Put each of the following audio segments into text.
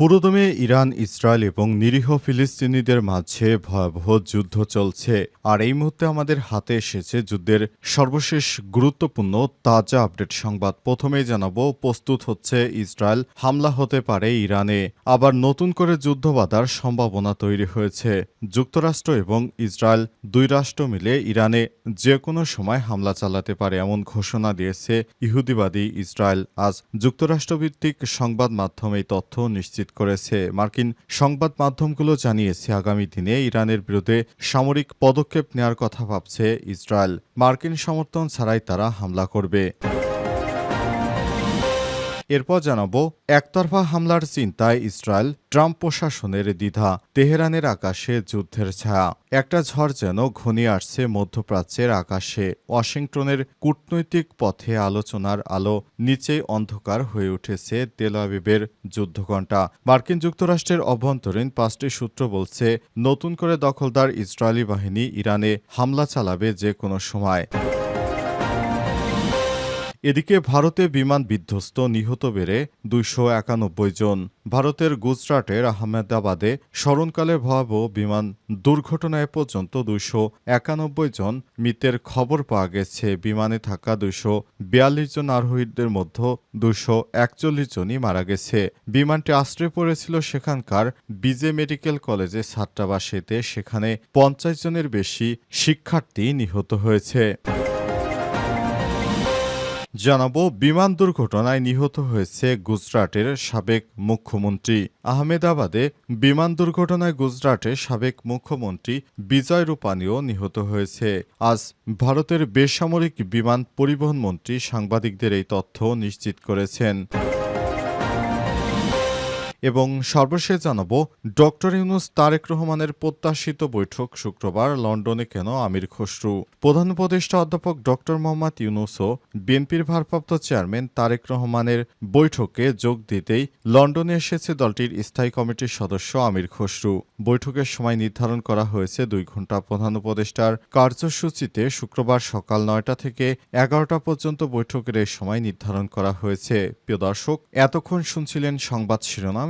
পুরোদমে Iran, Israel এবং নিরীহ ফিলিস্তিনিদের মাঝে ভয়াবহ যুদ্ধ চলছে। আর এই মুহূর্তে আমাদের হাতে এসেছে যুদ্ধের সর্বশেষ গুরুত্বপূর্ণ তাজা আপডেট সংবাদ। প্রথমেই জানাব, প্রস্তুত হচ্ছে ইসরায়েল, হামলা হতে পারে ইরানে। আবার নতুন করে যুদ্ধ বাঁধার সম্ভাবনা তৈরি হয়েছে। যুক্তরাষ্ট্র এবং ইসরায়েল দুই রাষ্ট্র মিলে ইরানে যে কোনো সময় হামলা চালাতে পারে এমন ঘোষণা দিয়েছে ইহুদিবাদী ইসরায়েল। আজ যুক্তরাষ্ট্রভিত্তিক সংবাদ মাধ্যম তথ্য নিশ্চিত করেছে, মার্কিন সংবাদ মাধ্যমগুলো জানিয়েছে আগামী দিনে ইরানের বিরুদ্ধে সামরিক পদক্ষেপ নেওয়ার কথা ভাবছে ইসরায়েল। মার্কিন সমর্থন ছাড়াই তারা হামলা করবে। এরপর জানাব, একতরফা হামলার চিন্তায় ইসরায়েল ট্রাম্প প্রশাসনের দ্বিধা। তেহরানের আকাশে যুদ্ধের ছায়া। একটা ঝড় যেন ঘনিয়ে আসছে মধ্যপ্রাচ্যের আকাশে। ওয়াশিংটনের কূটনৈতিক পথে আলোচনার আলো নিচেই অন্ধকার হয়ে উঠেছে তেল আবিবের যুদ্ধঘণ্টা। মার্কিন যুক্তরাষ্ট্রের অভ্যন্তরীণ পাঁচটি সূত্র বলছে, নতুন করে দখলদার ইসরায়েলি বাহিনী ইরানে হামলা চালাবে যে কোনো সময়। এদিকে ভারতে বিমান বিধ্বস্ত নিহত বেড়ে দুইশো একানব্বই জন। ভারতের গুজরাটের আহমেদাবাদে স্মরণকালে ভয়াবহ বিমান দুর্ঘটনায় পর্যন্ত দুইশো একানব্বই জন। মৃতের খবর পাওয়া গেছে, বিমানে থাকা দুইশো বিয়াল্লিশ জন আরোহীদের মধ্যে দুইশো একচল্লিশ জনই মারা গেছে। বিমানটি আশ্রয় পড়েছিল সেখানকার বিজে মেডিকেল কলেজে ছাত্রাবাসেতে। সেখানে পঞ্চাশ জনের বেশি শিক্ষার্থী নিহত হয়েছে। জানাব, বিমান দুর্ঘটনায় নিহত হয়েছে গুজরাটের সাবেক মুখ্যমন্ত্রী। আহমেদাবাদে বিমান দুর্ঘটনায় গুজরাটের সাবেক মুখ্যমন্ত্রী বিজয় রূপানীও নিহত হয়েছে। আজ ভারতের বেসামরিক বিমান পরিবহন মন্ত্রী সাংবাদিকদের এই তথ্য নিশ্চিত করেছেন। এবং সর্বশেষ জানাব, ডক্টর ইউনুস তারেক রহমানের প্রত্যাশিত বৈঠক শুক্রবার লন্ডনে কেন আমির খসরু? প্রধান উপদেষ্টা অধ্যাপক ডক্টর মোহাম্মদ ইউনুসও বিএনপির ভারপ্রাপ্ত চেয়ারম্যান তারেক রহমানের বৈঠকে যোগ দিতেই লন্ডনে এসেছে দলটির স্থায়ী কমিটির সদস্য আমির খসরু। বৈঠকের সময় নির্ধারণ করা হয়েছে দুই ঘণ্টা প্রধান উপদেষ্টার কার্যসূচিতে শুক্রবার সকাল নয়টা থেকে এগারোটা পর্যন্ত বৈঠকের এই সময় নির্ধারণ করা হয়েছে। প্রিয় দর্শক, এতক্ষণ শুনছিলেন সংবাদ শিরোনাম।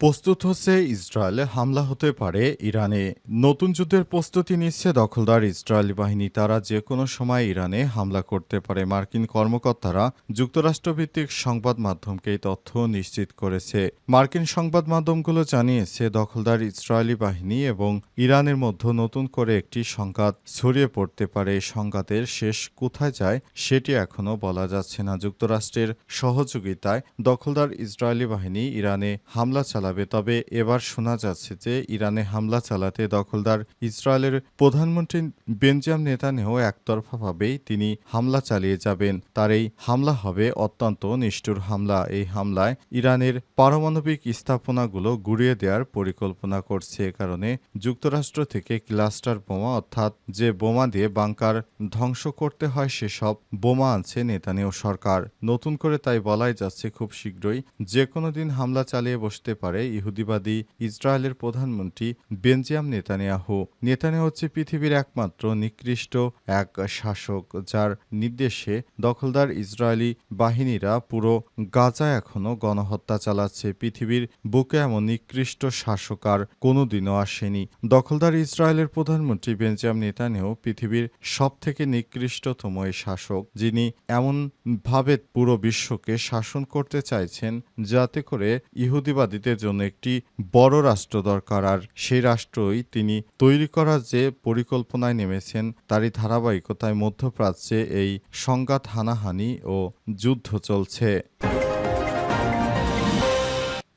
প্রস্তুত হচ্ছে ইসরায়েলে হামলা হতে পারে ইরানে। নতুন যুদ্ধের প্রস্তুতি নিচ্ছে দখলদার ইসরায়েলি বাহিনী। তারা যে কোনো সময় ইরানে হামলা করতে পারে। মার্কিন কর্মকর্তারা যুক্তরাষ্ট্রভিত্তিক সংবাদ মাধ্যমকে এই তথ্য নিশ্চিত করেছে। মার্কিন সংবাদ মাধ্যমগুলো জানিয়েছে, দখলদার ইসরায়েলি বাহিনী এবং ইরানের মধ্যে নতুন করে একটি সংঘাত ছড়িয়ে পড়তে পারে। এই সংঘাতের শেষ কোথায় যায় সেটি এখনও বলা যাচ্ছে না। যুক্তরাষ্ট্রের সহযোগিতায় দখলদার ইসরায়েলি বাহিনী ইরানে হামলা চালাবে। তবে এবার শোনা যাচ্ছে যে ইরানে হামলা চালাতে দখলদার ইসরায়েলের প্রধানমন্ত্রী বেঞ্জাম নেতানেহ একতরফাভাবেই তিনি হামলা চালিয়ে যাবেন। তার এই হামলা হবে অত্যন্ত নিষ্ঠুর হামলা। এই হামলায় ইরানের পারমাণবিক স্থাপনাগুলো গুড়িয়ে দেওয়ার পরিকল্পনা করছে। এ কারণে যুক্তরাষ্ট্র থেকে ক্লাস্টার বোমা অর্থাৎ যে বোমা দিয়ে বাংকার ধ্বংস করতে হয়, সেসব বোমা আনছে নেতানিয়াহু সরকার। নতুন করে তাই বলাই যাচ্ছে, খুব শীঘ্রই যে কোনো দিন হামলা চালিয়ে বসতে পারে ইহুদিবাদী ইসরায়েলের প্রধানমন্ত্রী বেঞ্জিয়াম নেতানিয়াহু। নেতানিয়াহু হচ্ছে পৃথিবীর একমাত্র নিকৃষ্ট এক শাসক, যার নির্দেশে দখলদার ইসরায়েলি বাহিনীরা পুরো গাজা এখনও গণহত্যা চালাচ্ছে। পৃথিবীর বুকে এমন নিকৃষ্ট শাসক আর কোনোদিনও আসেনি। দখলদার ইসরায়েলের প্রধানমন্ত্রী বেঞ্জাম নেতানিয়াহু পৃথিবীর সব থেকে নিকৃষ্টতম এই শাসক, যিনি এমন ভাবে পুরো বিশ্বকে শাসন করতে চাইছেন যাতে করে ইহুদিবাদীদের জন্য একটি বড় রাষ্ট্র দরকার, আর সেই রাষ্ট্রই তিনি তৈরি করার যে পরিকল্পনায় নেমেছেন, তারই ধারাবাহিকতায় মধ্যপ্রাচ্যে এই সংঘাত হানাহানি ও যুদ্ধ চলছে।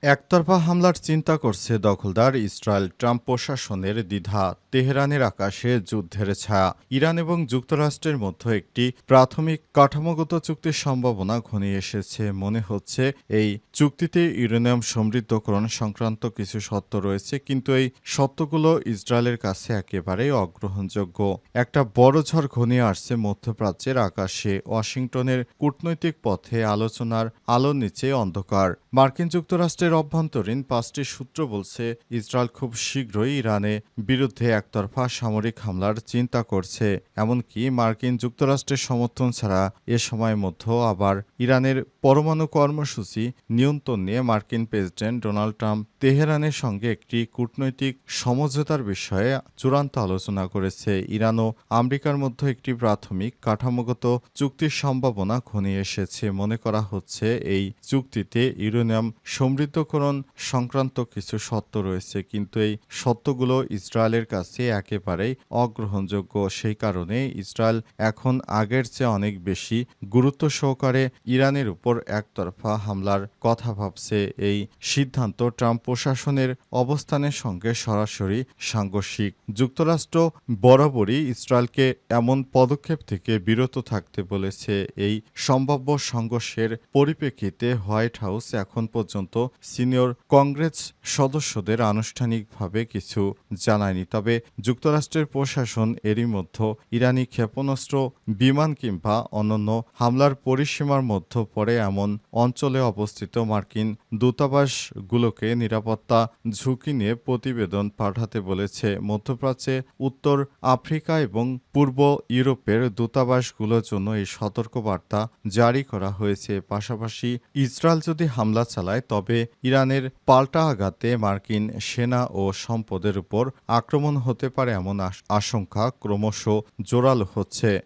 একতরফা হামলার চিন্তা করছে দখলদার ইসরায়েল ট্রাম্প প্রশাসনের দ্বিধা। তেহরানের আকাশে যুদ্ধের ছায়া। ইরান এবং যুক্তরাষ্ট্রের মধ্যে একটি প্রাথমিক কাঠামোগত চুক্তির সম্ভাবনা ঘনিয়ে এসেছে। মনে হচ্ছে এই চুক্তিতে ইউরেনিয়াম সমৃদ্ধকরণ সংক্রান্ত কিছু সত্য রয়েছে, কিন্তু এই সত্যগুলো ইসরায়েলের কাছে একেবারেই অগ্রহণযোগ্য। একটা বড় ঝড় ঘনিয়ে আসছে মধ্যপ্রাচ্যের আকাশে। ওয়াশিংটনের কূটনৈতিক পথে আলোচনার আলোর নিচে অন্ধকার। মার্কিন যুক্তরাষ্ট্রের অভ্যন্তরীণ পাঁচটি সূত্র বলছে, ইসরায়েল খুব শীঘ্রই ইরানে বিরুদ্ধে একতরফা সামরিক হামলার চিন্তা করছে। এমনকি মার্কিন যুক্তরাষ্ট্রের সমর্থন ছাড়া এ সময়ের মধ্যেও আবার ইরানের পরমাণু কর্মসূচি নিয়ন্ত্রণ নিয়ে মার্কিন প্রেসিডেন্ট ডোনাল্ড ট্রাম্প তেহরানের সঙ্গে একটি কূটনৈতিক সমঝোতার বিষয়ে চূড়ান্ত আলোচনা করেছে। ইরান ও আমেরিকার মধ্যে একটি প্রাথমিক কাঠামোগত চুক্তির সম্ভাবনা ঘনিয়ে এসেছে। মনে করা হচ্ছে, এই চুক্তিতে ইউরেনিয়াম সমৃদ্ধকরণ সংক্রান্ত কিছু সত্য রয়েছে, কিন্তু এই সত্যগুলো ইসরায়েলের কাছে একেবারেই অগ্রহণযোগ্য। সেই কারণে ইসরায়েল এখন আগের চেয়ে অনেক বেশি গুরুত্ব সহকারে ইরানের উপর একতরফা হামলার কথা ভাবছে। এই সিদ্ধান্ত ট্রাম্প প্রশাসনের অবস্থানের সঙ্গে সরাসরি সাংঘর্ষিক। যুক্তরাষ্ট্র বরাবরই ইসরায়েলকে এমন পদক্ষেপ থেকে বিরত থাকতে বলেছে। এই সম্ভাব্য সংঘর্ষের পরিপ্রেক্ষিতে হোয়াইট হাউস এখন পর্যন্ত সিনিয়র কংগ্রেস সদস্যদের আনুষ্ঠানিকভাবে কিছু জানায়নি। তবে যুক্তরাষ্ট্রের প্রশাসন এরই মধ্যে ইরানি ক্ষেপণাস্ত্র, বিমান কিংবা অন্যান্য হামলার পরিসীমার মধ্যে পড়ে এমন অঞ্চলে অবস্থিত মার্কিন দূতাবাসগুলোকে নিরাপত্তা ঝুঁকি নিয়ে প্রতিবেদন পাঠাতে বলেছে। মধ্যপ্রাচ্যে, উত্তর আফ্রিকা এবং পূর্ব ইউরোপের দূতাবাসগুলোর জন্য এই সতর্কবার্তা জারি করা হয়েছে। পাশাপাশি ইসরায়েল যদি হামলা চালায়, তবে ইরানের পাল্টা আঘাতে মার্কিন সেনা ও সম্পদের উপর আক্রমণ হতে পারে এমন আশ- আশঙ্কা ক্রমশ জোরালো হচ্ছে।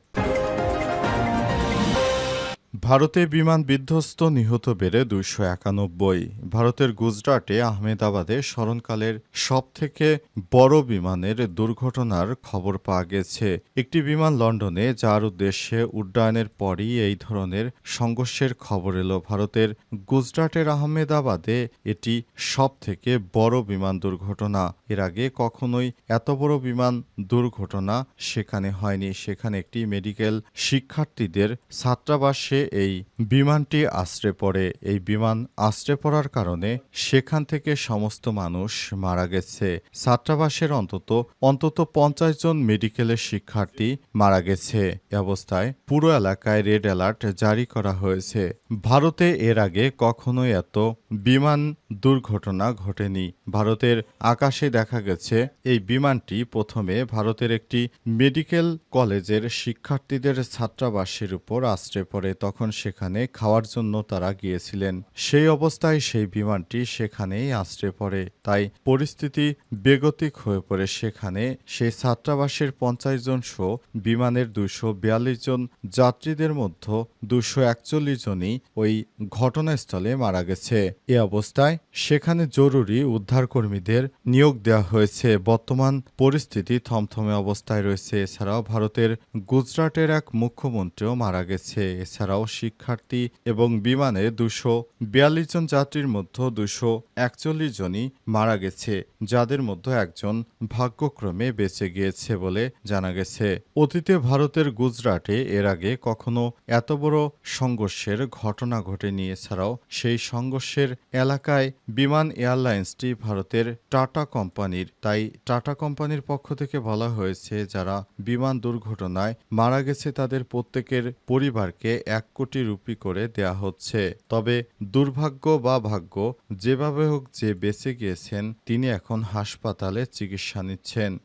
ভারতে বিমান বিধ্বস্ত নিহত বেড়ে দুইশো একানব্বই। ভারতের গুজরাটে আহমেদাবাদে স্মরণকালের সব থেকে বড় বিমানের দুর্ঘটনার খবর পাওয়া গেছে। একটি বিমান লন্ডনে, যার উদ্দেশ্যে উড্ডয়নের পরই এই ধরনের সংঘর্ষের খবর এলো। ভারতের গুজরাটের আহমেদাবাদে এটি সব থেকে বড় বিমান দুর্ঘটনা। এর আগে কখনোই এত বড় বিমান দুর্ঘটনা সেখানে হয়নি। সেখানে একটি মেডিকেল শিক্ষার্থীদের ছাত্রাবাসে এই বিমানটি আশ্রে পড়ে। এই বিমান আশ্রে পড়ার কারণে সেখান থেকে সমস্ত মানুষ মারা গেছে। ছাত্রাবাসের অন্তত অন্তত পঞ্চাশ জন মেডিকেলের শিক্ষার্থী মারা গেছে। এ অবস্থায় পুরো এলাকায় রেড অ্যালার্ট জারি করা হয়েছে। ভারতে এর আগে কখনোই এত বিমান দুর্ঘটনা ঘটেনি। ভারতের আকাশে দেখা গেছে, এই বিমানটি প্রথমে ভারতের একটি মেডিকেল কলেজের শিক্ষার্থীদের ছাত্রাবাসের উপর আশ্রে পড়ে। তখন সেখানে খাওয়ার জন্য তারা গিয়েছিলেন, সেই অবস্থায় সেই বিমানটি সেখানেই আশ্রে পড়ে। তাই পরিস্থিতি বেগতিক হয়ে পড়ে সেখানে। সেই ছাত্রাবাসের পঞ্চাশ জন সহ বিমানের দুশো বিয়াল্লিশ জন যাত্রীদের মধ্যে দুশো একচল্লিশ জনই ওই ঘটনাস্থলে মারা গেছে। এ অবস্থায় সেখানে জরুরি উদ্ধারকর্মীদের নিয়োগ দেওয়া হয়েছে। বর্তমান পরিস্থিতি থমথমে অবস্থায় রয়েছে। এছাড়াও ভারতের গুজরাটের এক মুখ্যমন্ত্রীও মারা গেছে। এছাড়াও শিক্ষার্থী এবং বিমানে দুশো বিয়াল্লিশ জন যাত্রীর মধ্যে দুশো একচল্লিশ জনই মারা গেছে, যাদের মধ্যে একজন ভাগ্যক্রমে বেঁচে গিয়েছে বলে জানা গেছে। অতীতে ভারতের গুজরাটে এর আগে কখনো এত বড় সংঘর্ষের ঘটনা ঘটেনি। এছাড়াও সেই সংঘর্ষের এলাকায় বিমান এয়ারলাইন্সটি ভারতের টাটা কোম্পানির, তাই টাটা কোম্পানির পক্ষ থেকে বলা হয়েছে, যারা বিমান দুর্ঘটনায় মারা গেছে তাদের প্রত্যেকের পরিবারকে এক কোটি রুপি করে দেয়া হচ্ছে। তবে দুর্ভাগ্য বা ভাগ্য, যেভাবে হোক যে বেঁচে গিয়েছেন, তিনি এখন হাসপাতালে চিকিৎসা নিচ্ছেন।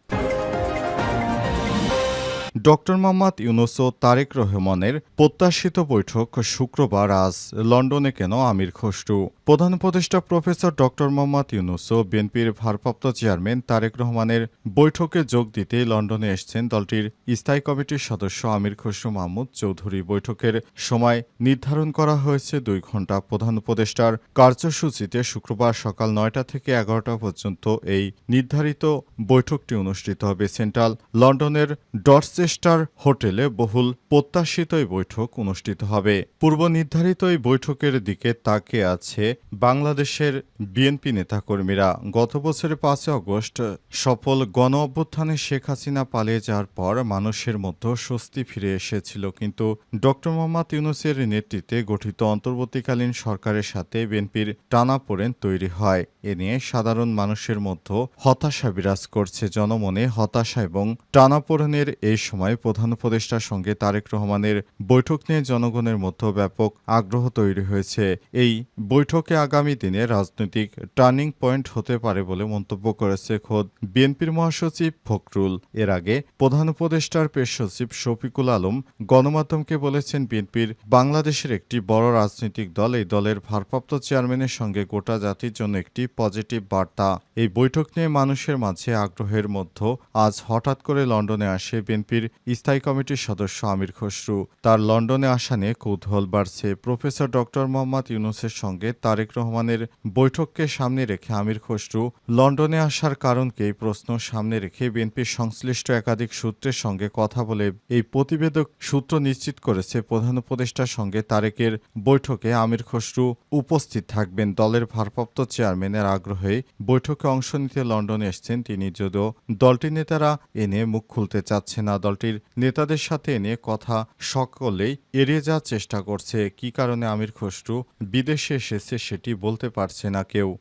ডক্টর মোহাম্মদ ইউনুস ও তারেক রহমানের প্রত্যাশিত বৈঠক শুক্রবার আজ লন্ডনে কেন আমির খসরু? প্রধান উপদেষ্টা প্রফেসর ডক্টর মোহাম্মদ ইউনুস ও বিএনপির ভারপ্রাপ্ত চেয়ারম্যান তারেক রহমানের বৈঠকে যোগ দিতে লন্ডনে এসেছেন দলটির স্থায়ী কমিটির সদস্য আমির খসরু মাহমুদ চৌধুরী। বৈঠকের সময় নির্ধারণ করা হয়েছে দুই ঘণ্টা প্রধান উপদেষ্টার কার্যসূচিতে শুক্রবার সকাল নয়টা থেকে এগারোটা পর্যন্ত এই নির্ধারিত বৈঠকটি অনুষ্ঠিত হবে। সেন্ট্রাল লন্ডনের ডটসে স্টার হোটেলে বহুল প্রত্যাশিত এই বৈঠক অনুষ্ঠিত হবে। পূর্ব নির্ধারিত এই বৈঠকের দিকে তাকে আছে বাংলাদেশের বিএনপি নেতাকর্মীরা। গত বছরের পাঁচই অগস্ট সফল গণ অভ্যুত্থানে শেখ হাসিনা পালিয়ে যাওয়ার পর মানুষের মধ্যে স্বস্তি ফিরে এসেছিল। কিন্তু ডক্টর মোহাম্মদ ইউনুসের নেতৃত্বে গঠিত অন্তর্বর্তীকালীন সরকারের সাথে বিএনপির টানাপোড়েন তৈরি হয়। এ নিয়ে সাধারণ মানুষের মধ্যে হতাশা বিরাজ করছে। জনমনে হতাশা এবং টানাপোড়েনের এই সময় প্রধান উপদেষ্টার সঙ্গে তারেক রহমানের বৈঠক নিয়ে জনগণের মধ্যে ব্যাপক আগ্রহ তৈরি হয়েছে। এই বৈঠকে আগামী দিনে রাজনৈতিক টার্নিং পয়েন্ট হতে পারে বলে মন্তব্য করেছে খোদ বিএনপির মহাসচিব ফখরুল। এর আগে প্রধান উপদেষ্টার পেশ সচিব শফিকুল আলম গণমাধ্যমকে বলেছেন, বিএনপির বাংলাদেশের একটি বড় রাজনৈতিক দল এই দলের ভারপ্রাপ্ত চেয়ারম্যানের সঙ্গে গোটা জাতির জন্য একটি পজিটিভ বার্তা। এই বৈঠক নিয়ে মানুষের মাঝে আগ্রহের মধ্যে আজ হঠাৎ করে লন্ডনে আসে বিএনপির স্থায়ী কমিটির সদস্য আমির খসরু। তার লন্ডনে আসা নিয়ে কৌতূহল বাড়ছে। প্রফেসর ডক্টর মোহাম্মদ ইউনুসের সঙ্গে তারেক রহমানের বৈঠককে সামনে রেখে আমির খসরু লন্ডনে আসার কারণকে এই প্রশ্ন সামনে রেখে বিএনপির সংশ্লিষ্ট একাধিক সূত্রের সঙ্গে কথা বলে এই প্রতিবেদক সূত্র নিশ্চিত করেছে, প্রধান উপদেষ্টার সঙ্গে তারেকের বৈঠকে আমির খসরু উপস্থিত থাকবেন। দলের ভারপ্রাপ্ত চেয়ারম্যানের আগ্রহে বৈঠকে অংশ নিতে লন্ডনে এসছেন তিনি। যদিও দলটির নেতারা এ নিয়ে মুখ খুলতে চাচ্ছে না। দলটির নেতাদের সাথে এনে কথা সকলেই এড়িয়ে যাওয়ার চেষ্টা করছে। কি কারণে আমির খসরু বিদেশে এসেছে সেটি বলতে পারছে না কেউ।